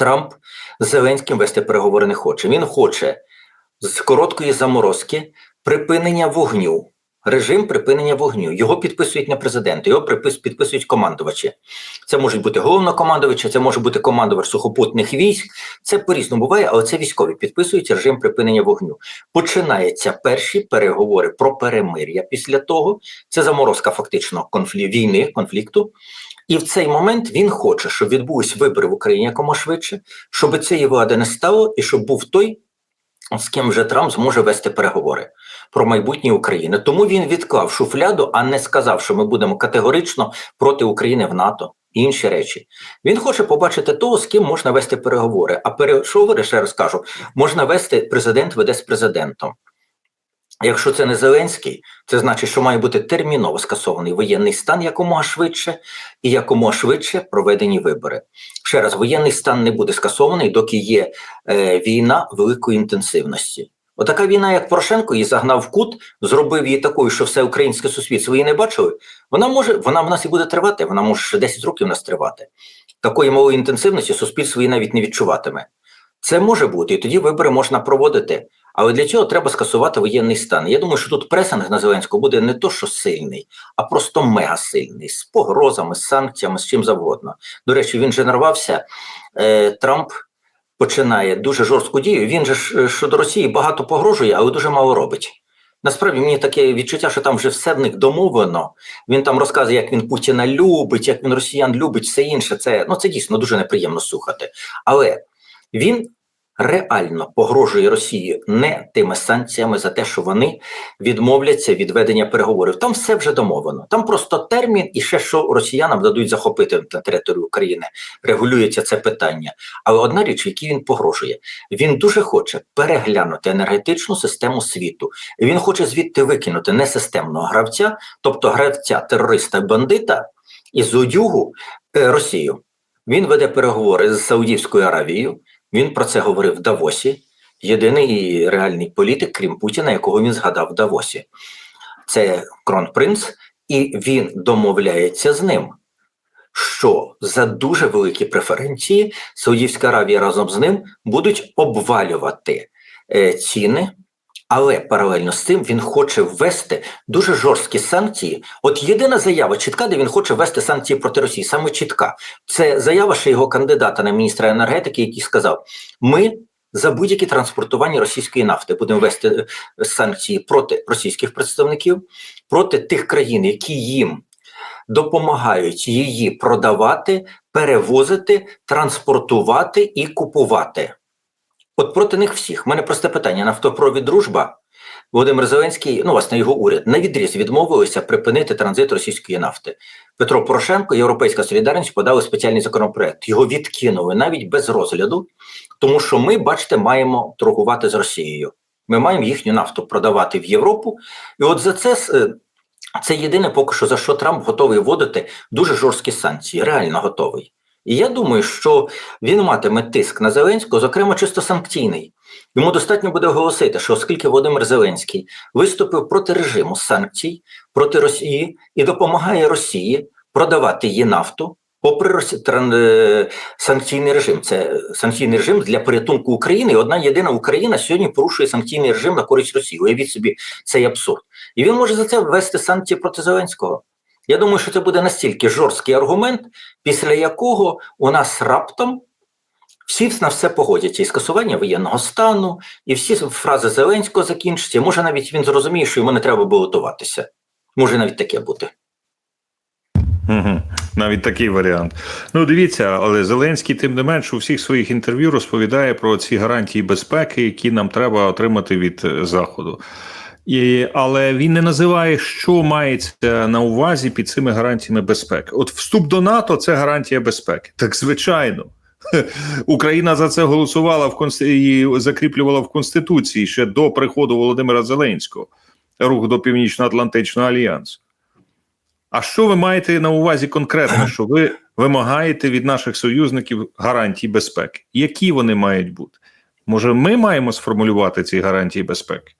Трамп з Зеленським вести переговори не хоче. Він хоче з короткої заморозки припинення вогню. Режим припинення вогню. Його підписують не президент, його підписують командувачі. Це можуть бути головнокомандувачі, це може бути командувач сухопутних військ. Це по-різному буває, але це військові підписують режим припинення вогню. Починаються перші переговори про перемир'я. Після того це заморозка фактично конфлі... війни, конфлікту. І в цей момент він хоче, щоб відбулись вибори в Україні якомога швидше, щоб цієї влади не стало, і щоб був той, з ким вже Трамп зможе вести переговори про майбутнє України. Тому він відклав шуфляду, а не сказав, що ми будемо категорично проти України в НАТО і інші речі. Він хоче побачити того, з ким можна вести переговори. А переговори, ще раз кажу, можна вести президент веде з президентом. Якщо це не Зеленський, це значить, що має бути терміново скасований воєнний стан якомога швидше і якомога швидше проведені вибори. Ще раз, воєнний стан не буде скасований, доки є е, війна великої інтенсивності. Отака війна, як Порошенко, її загнав в кут, зробив її такою, що все українське суспільство її не бачили. Вона може, вона в нас і буде тривати, вона може ще 10 років в нас тривати. Такої малої інтенсивності суспільство її навіть не відчуватиме. Це може бути, і тоді вибори можна проводити. Але для цього треба скасувати воєнний стан. Я думаю, що тут пресинг на Зеленського буде не то, що сильний, а просто мегасильний, з погрозами, з санкціями, з чим завгодно. До речі, він же нарвався. Е, Трамп починає дуже жорстку дію. Він же е, щодо Росії багато погрожує, але дуже мало робить. Насправді мені таке відчуття, що там вже все в них домовлено. Він там розказує, як він Путіна любить, як він росіян любить, все інше. Це ну це дійсно дуже неприємно слухати. Але він реально погрожує Росії не тими санкціями за те, що вони відмовляться від ведення переговорів. Там все вже домовлено. Там просто термін і ще що росіянам дадуть захопити на територію України. Регулюється це питання. Але одна річ, якій він погрожує, він дуже хоче переглянути енергетичну систему світу. Він хоче звідти викинути несистемного гравця, тобто гравця терориста бандита із одюгу е, Росію. Він веде переговори з Саудівською Аравією. Він про це говорив в Давосі. Єдиний реальний політик, крім Путіна, якого він згадав в Давосі. Це кронпринц, і він домовляється з ним, що за дуже великі преференції Саудівська Аравія разом з ним будуть обвалювати е, ціни. Але паралельно з цим він хоче ввести дуже жорсткі санкції. От єдина заява чітка, де він хоче ввести санкції проти Росії, саме чітка. Це заява ще його кандидата на міністра енергетики, який сказав: ми за будь-які транспортування російської нафти будемо вести е, санкції проти російських представників, проти тих країн, які їм допомагають її продавати, перевозити, транспортувати і купувати. От проти них всіх. У мене просте питання: нафтопровід дружба. Володимир Зеленський, ну власне, його уряд на відріз відмовилися припинити транзит російської нафти. Петро Порошенко, Європейська Солідарність подали спеціальний законопроект. Його відкинули навіть без розгляду, тому що ми, бачите, маємо торгувати з Росією. Ми маємо їхню нафту продавати в Європу. І от за це е, це єдине, поки що за що Трамп готовий вводити дуже жорсткі санкції, реально готовий. І я думаю, що він матиме тиск на Зеленського, зокрема чисто санкційний. Йому достатньо буде оголосити, що оскільки Володимир Зеленський виступив проти режиму санкцій проти Росії і допомагає Росії продавати її нафту, попри. Е, санкційний режим, це санкційний режим для порятунку України. Одна єдина Україна сьогодні порушує санкційний режим на користь Росії. Уявіть собі цей абсурд, і він може за це ввести санкції проти Зеленського. Я думаю, що це буде настільки жорсткий аргумент, після якого у нас раптом всі на все погодяться і скасування воєнного стану, і всі фрази Зеленського закінчаться. Може, навіть він зрозуміє, що йому не треба балотуватися. Може навіть таке бути. Навіть такий варіант. Ну, дивіться, але Зеленський, тим не менш, у всіх своїх інтерв'ю розповідає про ці гарантії безпеки, які нам треба отримати від Заходу. І, Але він не називає, що мається на увазі під цими гарантіями безпеки. От вступ до НАТО це гарантія безпеки. Так звичайно. Україна за це голосувала в Консти... і закріплювала в Конституції ще до приходу Володимира Зеленського, рух до Північно-Атлантичного альянсу. А що ви маєте на увазі конкретно, що ви вимагаєте від наших союзників гарантій безпеки? Які вони мають бути? Може, ми маємо сформулювати ці гарантії безпеки?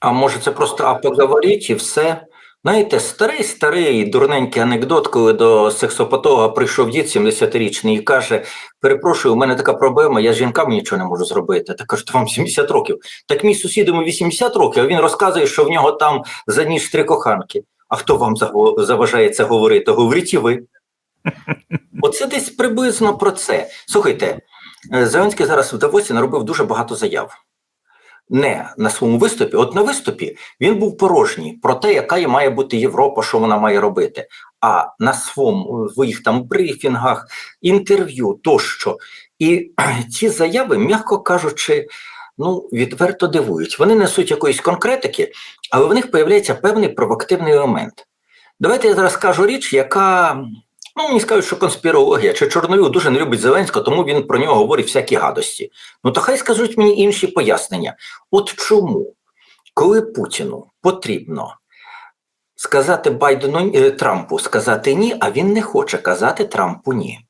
А може, це просто а поговоріть і все. Знаєте, старий старий дурненький анекдот, коли до сексопатолога прийшов дід 70-річний і каже: Перепрошую, у мене така проблема, я з жінками нічого не можу зробити. Так кажуть, вам 70 років. Так мій сусід йому 80 років, а він розказує, що в нього там за ніж три коханки. А хто вам заважає це говорити? Говоріть і ви. Оце десь приблизно про це. Слухайте, е, Зеленський зараз в Давосі наробив дуже багато заяв. Не на своєму виступі, от на виступі він був порожній про те, яка має бути Європа, що вона має робити. А на своєму своїх там брифінгах, інтерв'ю тощо. І ці заяви, м'яко кажучи, ну відверто дивують. Вони несуть якоїсь конкретики, але в них появляється певний провокативний елемент. Давайте я зараз скажу річ, яка ну мені скажуть, що конспірологія чи Чорновіл дуже не любить Зеленського, тому він про нього говорить всякі гадості. Ну то хай скажуть мені інші пояснення. От чому, коли Путіну потрібно сказати Байдену е, Трампу сказати ні, а він не хоче казати Трампу ні.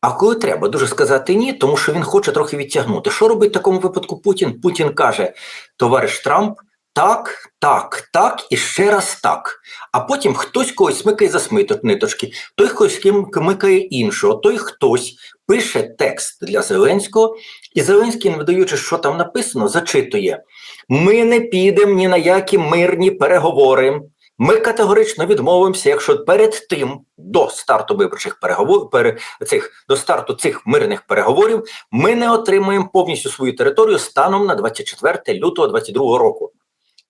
А коли треба дуже сказати ні, тому що він хоче трохи відтягнути. Що робить в такому випадку Путін? Путін каже: товариш Трамп, так, так, так і ще раз так. А потім хтось когось смикає за ниточки, той хтось ким микає іншого, той хтось пише текст для Зеленського, і Зеленський, не видаючи, що там написано, зачитує: Ми не підемо ні на які мирні переговори. Ми категорично відмовимося, якщо перед тим до старту виборчих переговорів пере, цих до старту цих мирних переговорів ми не отримаємо повністю свою територію станом на 24 лютого 22 року.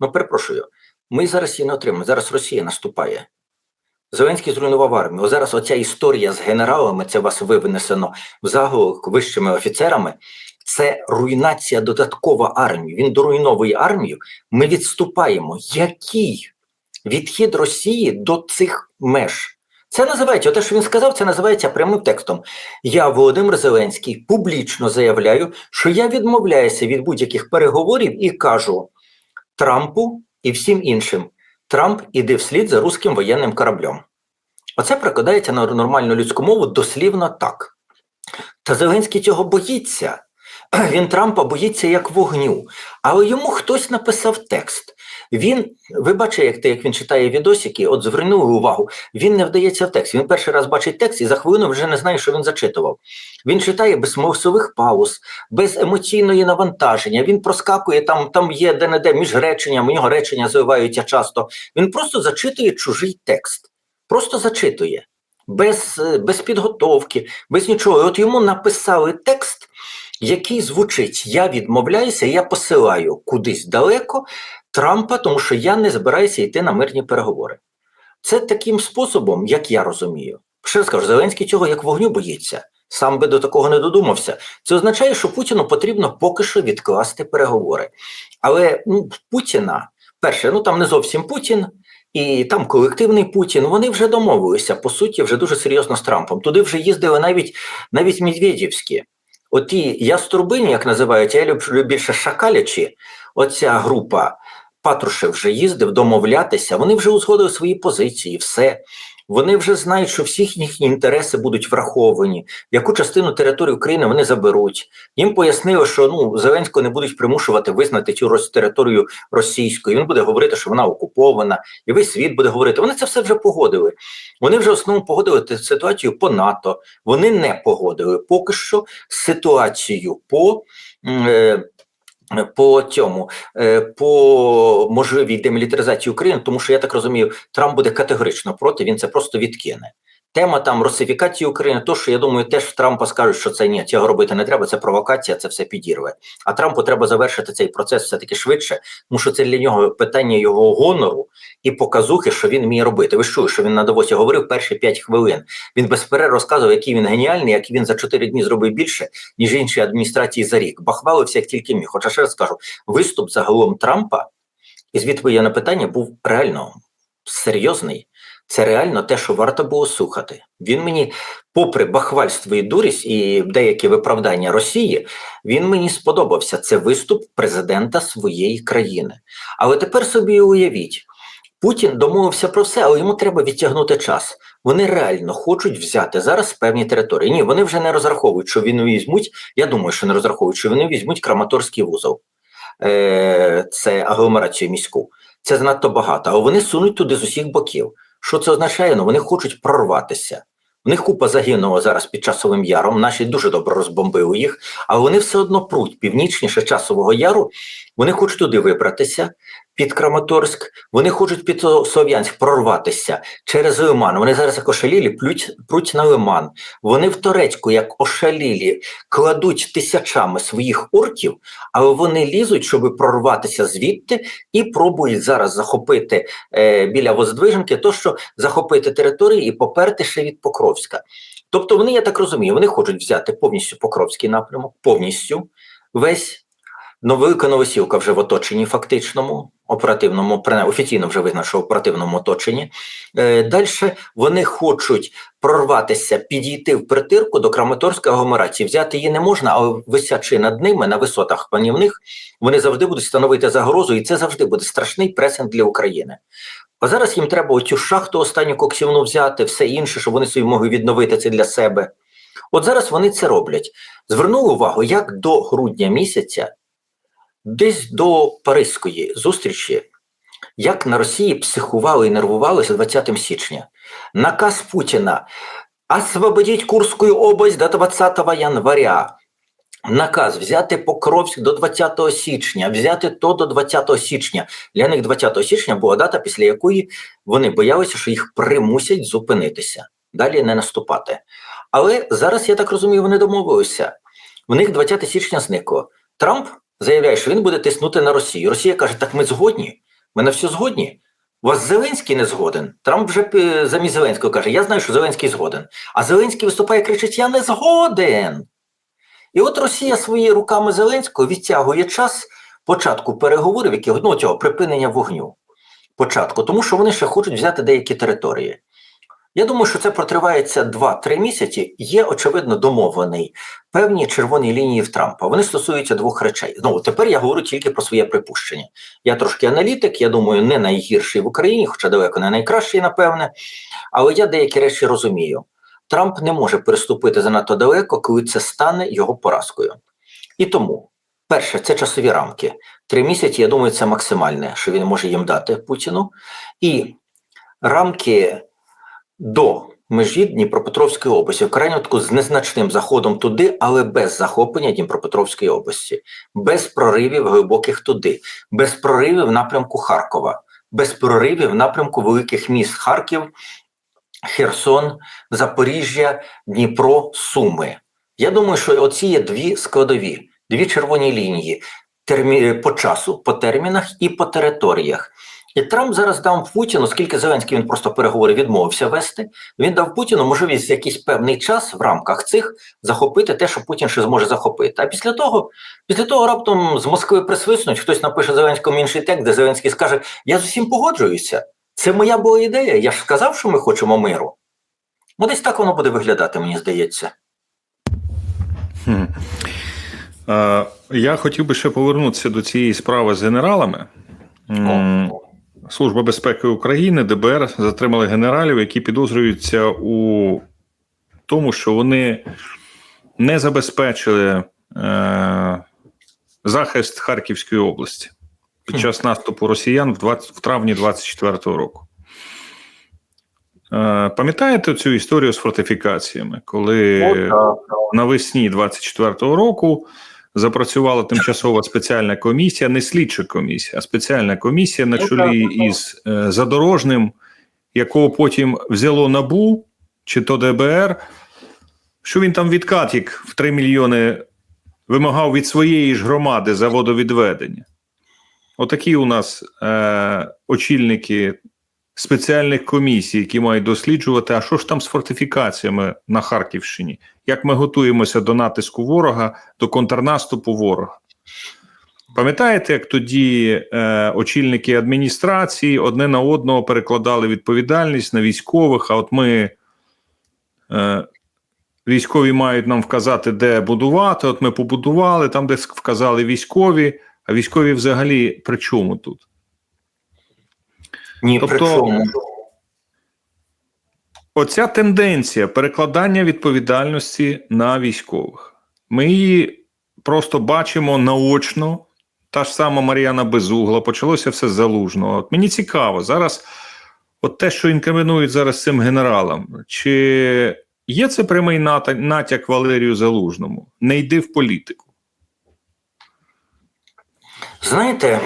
Ну перепрошую, ми зараз її не отримаємо. Зараз Росія наступає. Зеленський зруйнував армію. Зараз оця історія з генералами, це вас винесено в заголовок вищими офіцерами. Це руйнація додаткова армії. Він доруйновує армію. Ми відступаємо. Який відхід Росії до цих меж? Це називається, те, що він сказав, це називається прямим текстом. Я, Володимир Зеленський, публічно заявляю, що я відмовляюся від будь-яких переговорів і кажу Трампу і всім іншим: Трамп іде вслід за руським воєнним кораблем. Оце прикладається на нормальну людську мову дослівно так. Та Зеленський цього боїться. Він Трампа боїться як вогню, але йому хтось написав текст. Він, ви бачите, як, як він читає відосики, от звернули увагу, він не вдається в текст. Він перший раз бачить текст і за хвилину вже не знає, що він зачитував. Він читає без смислових пауз, без емоційної навантаження. Він проскакує там, там є де-не-де між реченням, у нього речення звиваються часто. Він просто зачитує чужий текст. Просто зачитує. Без, е, без підготовки, без нічого. От йому написали текст, який звучить: Я відмовляюся, я посилаю кудись далеко Трампа, тому що я не збираюся йти на мирні переговори. Це таким способом, як я розумію. Ще раз кажу, Зеленський цього як вогню боїться. Сам би до такого не додумався. Це означає, що Путіну потрібно поки що відкласти переговори. Але ну, Путіна, перше, ну там не зовсім Путін, і там колективний Путін. Вони вже домовилися, по суті, вже дуже серйозно з Трампом. Туди вже їздили навіть навіть Медведівські. Оті яструбині, як називають, я люблю більше шакалячі, оця група. Патрушев вже їздив домовлятися, вони вже узгодили свої позиції, все. Вони вже знають, що всі їхні інтереси будуть враховані, яку частину території України вони заберуть. Їм пояснили, що ну Зеленського не будуть примушувати визнати цю територію російською. Він буде говорити, що вона окупована, і весь світ буде говорити. Вони це все вже погодили. Вони вже в основному погодили ситуацію по НАТО. Вони не погодили поки що ситуацію по. е, по цьому е, по можливій демілітаризації України, тому що я так розумію, Трамп буде категорично проти. Він це просто відкине. Тема там русифікації України, то що я думаю, теж Трампа скажуть, що це ні, цього робити не треба. Це провокація, це все підірве. А Трампу треба завершити цей процес все таки швидше, тому що це для нього питання його гонору і показухи, що він вміє робити. Ви чули, що він на Давосі говорив перші 5 хвилин. Він без перерв розказував, який він геніальний, як він за 4 дні зробив більше, ніж інші адміністрації за рік. Бахвалився як тільки міг. Хоча ще раз скажу, виступ загалом Трампа із відповіді на питання був реально серйозний. Це реально те, що варто було слухати. Він мені, попри бахвальство і дурість і деякі виправдання Росії, він мені сподобався. Це виступ президента своєї країни. Але тепер собі уявіть, Путін домовився про все, але йому треба відтягнути час. Вони реально хочуть взяти зараз певні території. Ні, вони вже не розраховують, що вони візьмуть. Я думаю, що не розраховують, що вони візьмуть Краматорський вузол. Е, це агломерацію міську. Це занадто багато. А вони сунуть туди з усіх боків. Що це означає? Ну вони хочуть прорватися. В них купа загинула зараз під часовим яром. Наші дуже добре розбомбили їх, але вони все одно пруть північніше часового яру. Вони хочуть туди вибратися під Краматорськ. Вони хочуть під Слов'янськ прорватися через Лиман. Вони зараз як ошалілі плють, пруть на Лиман. Вони в Торецьку, як ошалілі, кладуть тисячами своїх орків, але вони лізуть, щоб прорватися звідти, і пробують зараз захопити е, біля Воздвиженки, то що захопити території і поперти ще від Покровська. Тобто вони, я так розумію, вони хочуть взяти повністю Покровський напрямок, повністю весь. Ну, Велика Новосілка вже в оточенні фактичному, оперативному, офіційно вже визнано, що в оперативному оточенні. Е, Далі вони хочуть прорватися, підійти в притирку до Краматорської агломерації. Взяти її не можна, але висячи над ними на висотах панівних, вони завжди будуть становити загрозу, і це завжди буде страшний пресинг для України. А зараз їм треба оцю шахту останню коксівну взяти, все інше, щоб вони собі могли відновити це для себе. От зараз вони це роблять. Звернули увагу, як до грудня місяця, десь до Паризької зустрічі, як на Росії психували і нервувалися 20 січня. Наказ Путіна освободить Курську область до 20 января. Наказ взяти Покровськ до 20 січня, взяти то до 20 січня. Для них 20 січня була дата, після якої вони боялися, що їх примусять зупинитися, далі не наступати. Але зараз, я так розумію, вони домовилися. В них 20 січня зникло. Трамп заявляє, що він буде тиснути на Росію. Росія каже: так ми згодні, ми на все згодні. У вас Зеленський не згоден. Трамп вже замість Зеленського каже: Я знаю, що Зеленський згоден. А Зеленський виступає і кричить: Я не згоден. І от Росія своїми руками Зеленського відтягує час початку переговорів, які ну, цього припинення вогню. Початку, тому що вони ще хочуть взяти деякі території. Я думаю, що це протривається 2-3 місяці. Є, очевидно, домовлений певні червоні лінії в Трампа. Вони стосуються двох речей. Знову тепер я говорю тільки про своє припущення. Я трошки аналітик, я думаю, не найгірший в Україні, хоча далеко не найкращий, напевне. Але я деякі речі розумію. Трамп не може переступити занадто далеко, коли це стане його поразкою. І тому, перше, це часові рамки. Три місяці, я думаю, це максимальне, що він може їм дати Путіну. І рамки до межі Дніпропетровської області, в крайньому з незначним заходом туди, але без захоплення Дніпропетровської області, без проривів глибоких туди, без проривів в напрямку Харкова, без проривів в напрямку великих міст Харків, Херсон, Запоріжжя, Дніпро, Суми. Я думаю, що оці є дві складові, дві червоні лінії термі... по часу, по термінах і по територіях. І Трамп зараз дав Путіну, оскільки Зеленський він просто переговори відмовився вести. Він дав Путіну можливість якийсь певний час в рамках цих захопити те, що Путін ще зможе захопити. А після того, після того раптом з Москви присвиснуть, хтось напише Зеленському інший текст, де Зеленський скаже: Я з усім погоджуюся. Це моя була ідея. Я ж сказав, що ми хочемо миру. Ну, десь так воно буде виглядати, мені здається. Хм. Е, Я хотів би ще повернутися до цієї справи з генералами. М, Служба безпеки України, ДБР затримали генералів, які підозрюються у тому, що вони не забезпечили е, захист Харківської області під час наступу росіян в, 20, в травні 24-го року. Е, пам'ятаєте цю історію з фортифікаціями, коли навесні 24-го року запрацювала тимчасова спеціальна комісія, не слідча комісія, а спеціальна комісія на чолі із е, задорожним, якого потім взяло набу чи то ДБР. Що він там відкатік в 3 мільйони вимагав від своєї ж громади за водовідведення. Отакі у нас е, очільники спеціальних комісій, які мають досліджувати, а що ж там з фортифікаціями на Харківщині, як ми готуємося до натиску ворога, до контрнаступу ворога. Пам'ятаєте, як тоді е, очільники адміністрації одне на одного перекладали відповідальність на військових, а от ми. Е, Військові мають нам вказати, де будувати. От ми побудували, там, де вказали військові, а військові взагалі при чому тут? Ні, Тобто- при чому? Оця тенденція перекладання відповідальності на військових. Ми її просто бачимо наочно та ж сама Мар'яна Безугла, почалося все з залужного. От мені цікаво, зараз, от те, що інкримінують зараз цим генералам, чи є це прямий натяк Валерію Залужному? Не йди в політику. Знаєте,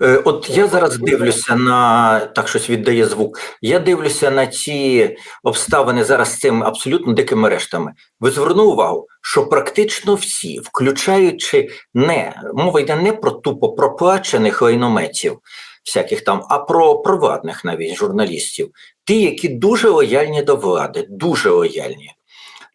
от я зараз дивлюся на так щось віддає звук. Я дивлюся на ці обставини зараз з цими абсолютно дикими рештами. Ви звернули увагу, що практично всі, включаючи не мова йде не про тупо проплачених лайнометів, всяких там, а про приватних навіть журналістів, ті, які дуже лояльні до влади, дуже лояльні.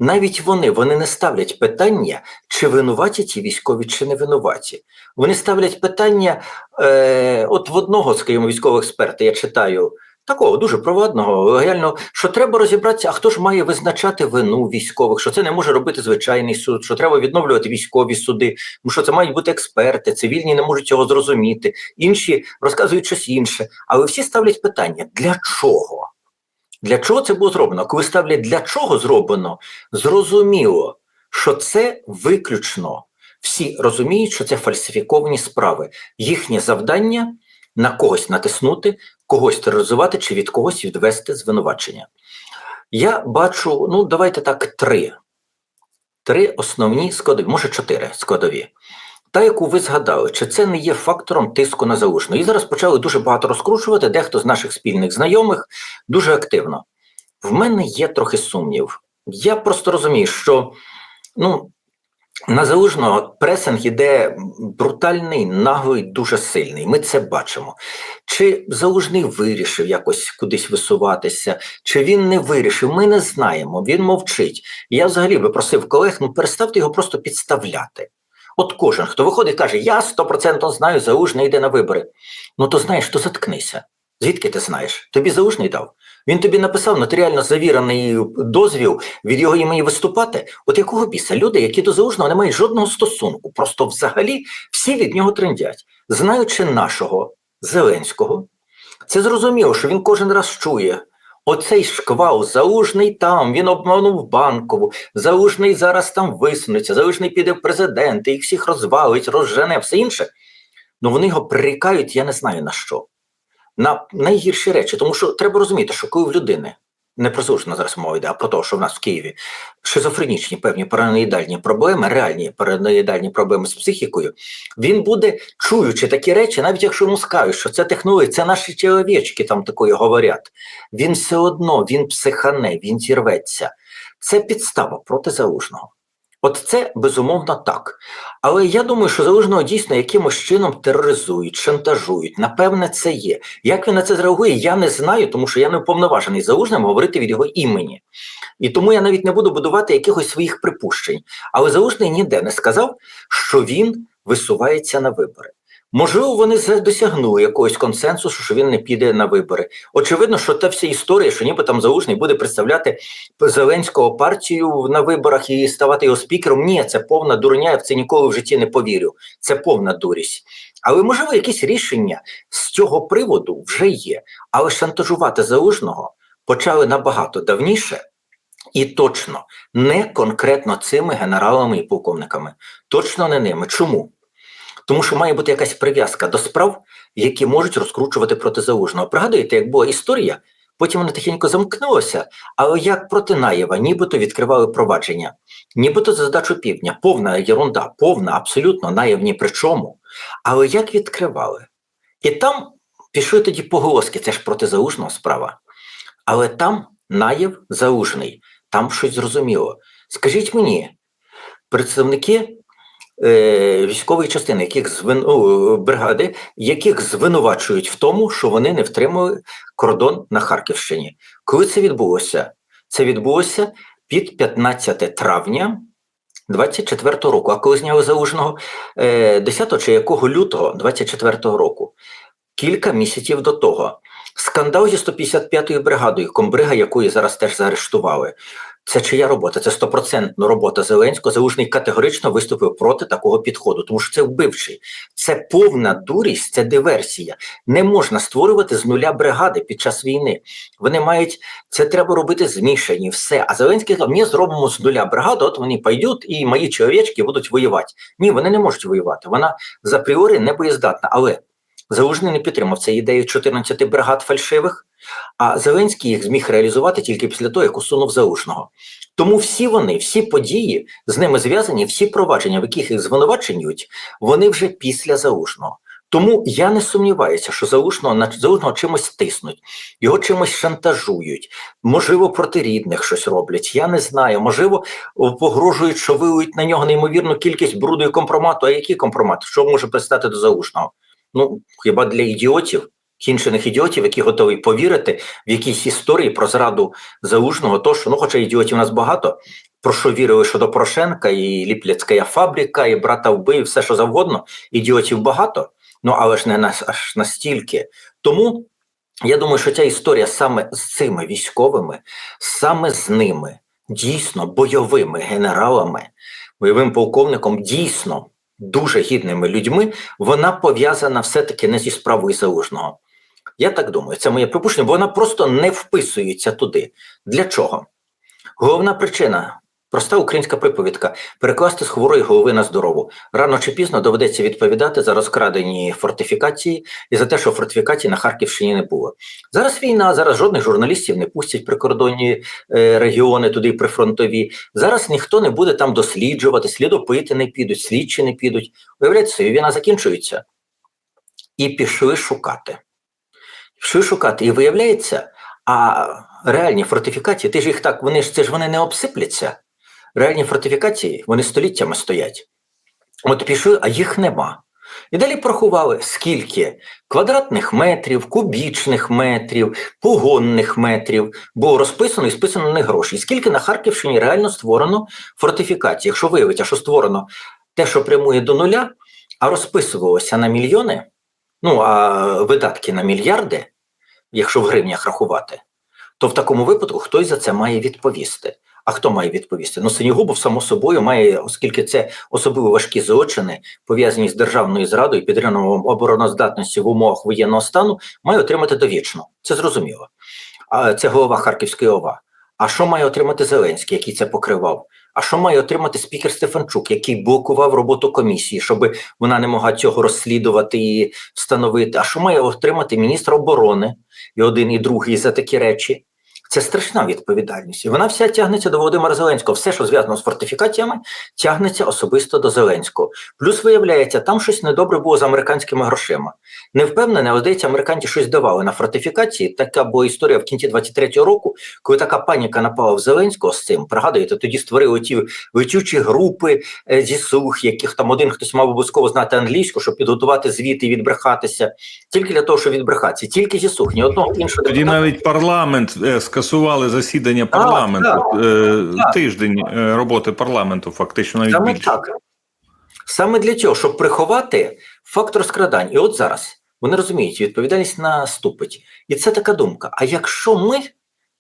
Навіть вони, вони не ставлять питання, чи винуваті ті військові, чи не винуваті. Вони ставлять питання, е, от в одного, скажімо, військового експерта я читаю, такого дуже провадного, лояльного, що треба розібратися, а хто ж має визначати вину військових, що це не може робити звичайний суд, що треба відновлювати військові суди, тому що це мають бути експерти, цивільні не можуть цього зрозуміти, інші розказують щось інше. Але всі ставлять питання: для чого? Для чого це було зроблено? Коли ставлять для чого зроблено, зрозуміло, що це виключно всі розуміють, що це фальсифіковані справи. Їхнє завдання на когось натиснути, когось тероризувати чи від когось відвести звинувачення. Я бачу, ну давайте так, три. Три основні складові, може чотири складові. Та, яку ви згадали, чи це не є фактором тиску на залужну? І зараз почали дуже багато розкручувати, дехто з наших спільних знайомих дуже активно. В мене є трохи сумнів. Я просто розумію, що ну, на залужного пресинг іде брутальний, наглий, дуже сильний. Ми це бачимо. Чи залужний вирішив якось кудись висуватися, чи він не вирішив, ми не знаємо. Він мовчить. Я взагалі би просив колег, ну переставте його просто підставляти. От кожен, хто виходить, каже, я 100% знаю, залужний йде на вибори. Ну то знаєш, то заткнися. Звідки ти знаєш? Тобі залужний дав. Він тобі написав нотаріально завірений дозвіл від його імені виступати. От якого біса? Люди, які до залужного не мають жодного стосунку, просто взагалі всі від нього трендять. Знаючи нашого Зеленського, це зрозуміло, що він кожен раз чує. Оцей шквал залужний там, він обманув банкову, залужний зараз там висунеться, залужний піде в президенти, їх всіх розвалить, розжене, все інше. Ну вони його прирікають, я не знаю на що. На найгірші речі, тому що треба розуміти, що коли в людини не про залужно зараз мова йде, а про те, що в нас в Києві шизофренічні певні параноїдальні проблеми, реальні параноїдальні проблеми з психікою, він буде чуючи такі речі, навіть якщо йому скажуть, що це технології, це наші чоловічки там такої говорять. Він все одно він психане, він зірветься. Це підстава проти залужного. От це безумовно так. Але я думаю, що залужного дійсно якимось чином тероризують, шантажують. Напевне, це є. Як він на це зреагує, я не знаю, тому що я не уповноважений залужним говорити від його імені. І тому я навіть не буду будувати якихось своїх припущень. Але залужний ніде не сказав, що він висувається на вибори. Можливо, вони досягнули якогось консенсусу, що він не піде на вибори. Очевидно, що та вся історія, що ніби там залужний буде представляти Зеленського партію на виборах і ставати його спікером. Ні, це повна дурня, я в це ніколи в житті не повірю. Це повна дурість. Але можливо, якісь рішення з цього приводу вже є. Але шантажувати залужного почали набагато давніше. І точно не конкретно цими генералами і полковниками, точно не ними. Чому? Тому що має бути якась прив'язка до справ, які можуть розкручувати проти залужного. Пригадуєте, як була історія, потім вона тихенько замкнулася, але як проти Наєва, нібито відкривали провадження, нібито за здачу півдня, повна єрунда, повна, абсолютно Наєв ні при чому. Але як відкривали? І там пішли тоді поголоски, це ж проти залужного справа. Але там Наєв залужний, там щось зрозуміло. Скажіть мені, представники е, військової частини, яких звин... о, бригади, яких звинувачують в тому, що вони не втримали кордон на Харківщині. Коли це відбулося? Це відбулося під 15 травня 24-го року. А коли зняли залужного е, 10 чи якого лютого 24-го року, кілька місяців до того. Скандал зі 155-ю бригадою, комбрига якої зараз теж заарештували. Це чия робота? Це стопроцентна робота Зеленського. Залужний категорично виступив проти такого підходу, тому що це вбивчий, це повна дурість, це диверсія. Не можна створювати з нуля бригади під час війни. Вони мають це треба робити змішані, все. А Зеленський сказав, ні, зробимо з нуля бригаду, от вони пойдуть і мої чоловічки будуть воювати. Ні, вони не можуть воювати. Вона з апріорі не боєздатна. Але Залужний не підтримав цю ідею 14 бригад фальшивих. А Зеленський їх зміг реалізувати тільки після того, як усунув Залужного. Тому всі вони, всі події з ними зв'язані, всі провадження, в яких їх звинувачують, вони вже після Залужного. Тому я не сумніваюся, що Залужного на Залужного чимось тиснуть, його чимось шантажують, можливо, проти рідних щось роблять. Я не знаю. Можливо, погрожують, що виють на нього неймовірну кількість бруду і компромату. А який компромат? Що може пристати до Залужного? Ну хіба для ідіотів? Кінчених ідіотів, які готові повірити в якісь історії про зраду залужного, то що ну, хоча ідіотів у нас багато, про що вірили щодо Порошенка, і Ліпляцька фабрика, і брата вбив, все що завгодно. Ідіотів багато, ну але ж не на, аж настільки. Тому я думаю, що ця історія саме з цими військовими, саме з ними, дійсно бойовими генералами, бойовим полковником, дійсно. Дуже гідними людьми, вона пов'язана все-таки не зі справою залужного. Я так думаю, це моє припущення, бо вона просто не вписується туди. Для чого? Головна причина проста українська приповідка: перекласти з хворої голови на здорову. Рано чи пізно доведеться відповідати за розкрадені фортифікації і за те, що фортифікацій на Харківщині не було. Зараз війна, зараз жодних журналістів не пустять прикордонні е, регіони, туди прифронтові. Зараз ніхто не буде там досліджувати, слідопити не підуть, слідчі не підуть. Виявляється, війна закінчується. І пішли шукати. Пішли шукати. І виявляється, а реальні фортифікації, ти ж їх так, вони ж це ж вони не обсипляться. Реальні фортифікації, вони століттями стоять. От пішли, а їх нема. І далі порахували, скільки квадратних метрів, кубічних метрів, погонних метрів було розписано і списано них гроші. І скільки на Харківщині реально створено фортифікацій. Якщо виявиться, що створено те, що прямує до нуля, а розписувалося на мільйони, ну а видатки на мільярди, якщо в гривнях рахувати, то в такому випадку хтось за це має відповісти. А хто має відповісти? Ну, Синігубов, само собою, має, оскільки це особливо важкі злочини, пов'язані з державною зрадою, підривом обороноздатності в умовах воєнного стану, має отримати довічно. Це зрозуміло. А це голова Харківської ОВА. А що має отримати Зеленський, який це покривав? А що має отримати спікер Стефанчук, який блокував роботу комісії, щоб вона не могла цього розслідувати і встановити? А що має отримати міністр оборони і один і другий за такі речі? Це страшна відповідальність. І вона вся тягнеться до Володимира Зеленського. Все, що зв'язано з фортифікаціями, тягнеться особисто до Зеленського. Плюс виявляється, там щось недобре було з американськими грошима. Не впевнене, але здається, американці щось давали на фортифікації. Така була історія в кінці 23-го року, коли така паніка напала в Зеленського з цим. Пригадуєте, тоді створили ті летючі групи е, зі слух, яких там один хтось мав обов'язково знати англійську, щоб підготувати звіти і відбрехатися. Тільки для того, щоб відбрехатися, тільки зі слух, ні одного іншого Тоді навіть парламент е, скасували засідання парламенту. так, Е, так. Тиждень е, роботи парламенту, фактично навіть Саме більше. так. Саме для цього, щоб приховати фактор скрадань. І от зараз вони розуміють, відповідальність наступить. І це така думка. А якщо ми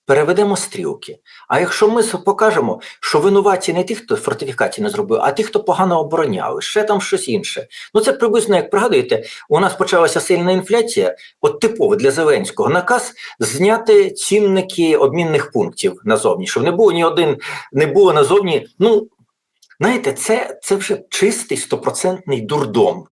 переведемо стрілки, а якщо ми покажемо, що винуваті не ті, хто фортифікації не зробив, а ті, хто погано обороняли, ще там щось інше. Ну це приблизно, як пригадуєте, у нас почалася сильна інфляція, от типово для Зеленського наказ зняти цінники обмінних пунктів назовні, щоб не було ні один, не було назовні. Ну Знаєте, це, це вже чистий стопроцентний дурдом.